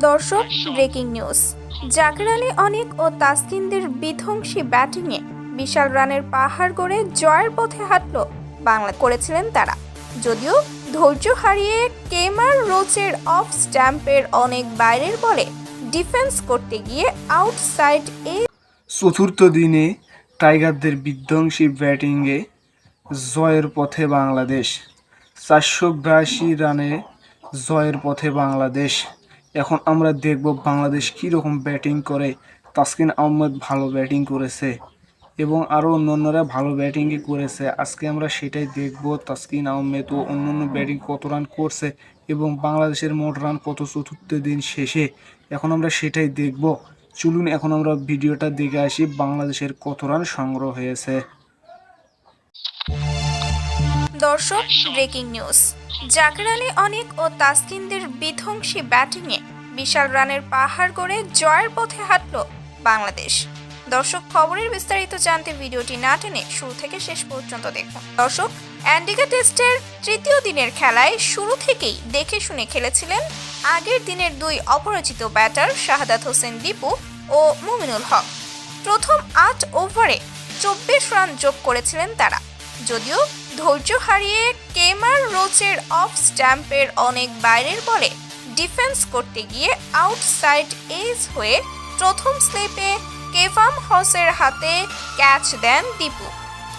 দর্শক breaking news Zakir Ali অনেক ও তাসকিনদের বিধ্বংসী ব্যাটিংয়ে বিশাল রানের পাহাড় গড়ে জয়ের পথে হাঁটল বাংলা করেছিলেন তারা। যদিও ধৈর্য হারিয়ে কেমার রোচের অফ স্ট্যাম্পের অনেক বাইরের বলে ডিফেন্স করতে গিয়ে আউটসাইড এ চতুর্থ দিনে টাইগারদের বিধ্বংসী ব্যাটিংয়ে জয়ের পথে বাংলাদেশ। চারশো বিরাশি রানে জয়ের পথে বাংলাদেশ। এখন আমরা দেখব বাংলাদেশ কীরকম ব্যাটিং করে। তাসকিন আহমেদ ভালো ব্যাটিং করেছে এবং আরও অন্যান্যরা ভালো ব্যাটিংই করেছে। আজকে আমরা সেটাই দেখব তাসকিন আহমেদ ও অন্যান্য ব্যাটিং কত রান করছে এবং বাংলাদেশের মোট রান কত চতুর্থ দিন শেষে। এখন আমরা সেটাই দেখব। চলুন এখন আমরা ভিডিওটা দেখে আসি বাংলাদেশের কত রান সংগ্রহ হয়েছে। দর্শক, ব্রেকিং নিউজ। জাকির আলী অনেক ও তাসকিনদের বিধ্বংসী ব্যাটিংয়ে বিশাল রানের পাহাড় গড়ে জয়ের পথে হাঁটল বাংলাদেশ। দর্শক, খবরের বিস্তারিত জানতে ভিডিওটি না টেনে শুরু থেকে শেষ পর্যন্ত দেখুন। দর্শক অ্যান্ডিকা টেস্টের তৃতীয় দিনের খেলায় শুরু থেকেই দেখে শুনে খেলেছিলেন আগের দিনের দুই অপরাজিত ব্যাটার শাহাদাত হোসেন দীপু ও মুমিনুল হক। প্রথম আট ওভারে চব্বিশ রান যোগ করেছিলেন তারা। যদিও ধৈর্য হারিয়ে কেমার রোচের অফ স্ট্যাম্পের অনেক বাইরের বলে ডিফেন্স করতে গিয়ে আউটসাইড এজ হয়ে প্রথম স্লিপে কেভাম হসের হাতে ক্যাচ দেন দীপু।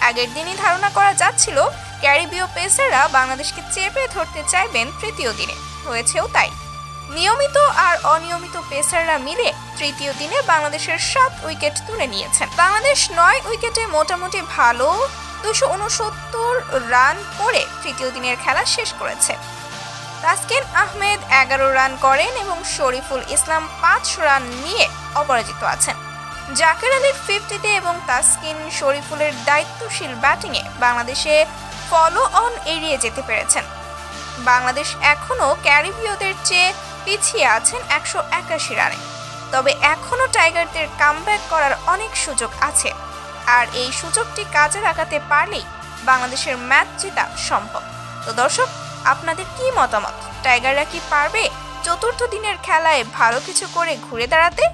আগের দিনই ধারণা করা যাচ্ছিল ক্যারিবীয় পেসাররা বাংলাদেশকে চেপে ধরতে চাইবেন তৃতীয় দিনে। হয়েছেও তাই। নিয়মিত আর অনিয়মিত পেসাররা মিলে তৃতীয় দিনে বাংলাদেশের সাত উইকেট তুলে নিয়েছেন। বাংলাদেশ নয় উইকেটে মোটামুটি ভালো দুশো উনসত্তর রান করে তৃতীয় দিনের খেলা শেষ করেছে। তাসকিন আহমেদ এগারো রান করেন এবং শরীফুল ইসলাম পাঁচ রান নিয়ে অপরাজিত আছেন। জাকির আলীর ফিফটিতে এবং তাসকিন শরীফুলের দায়িত্বশীল ব্যাটিংয়ে বাংলাদেশে ফলো অন এড়িয়ে যেতে পেরেছেন। বাংলাদেশ এখনও ক্যারিবীয়দের চেয়ে পিছিয়ে আছেন একশো একাশি রানে। তবে এখনও টাইগারদের কামব্যাক করার অনেক সুযোগ আছে আর এই সুযোগটি কাজে লাগাতে পারলেই বাংলাদেশের ম্যাচ জেতা সম্ভব। তো দর্শক, আপনাদের কি মতামত? টাইগাররা কি পারবে চতুর্থ দিনের খেলায় ভালো কিছু করে ঘুরে দাঁড়াতে?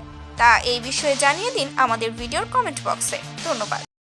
তা এই বিষয়ে জানিয়ে দিন আমাদের ভিডিওর কমেন্ট বক্সে। ধন্যবাদ।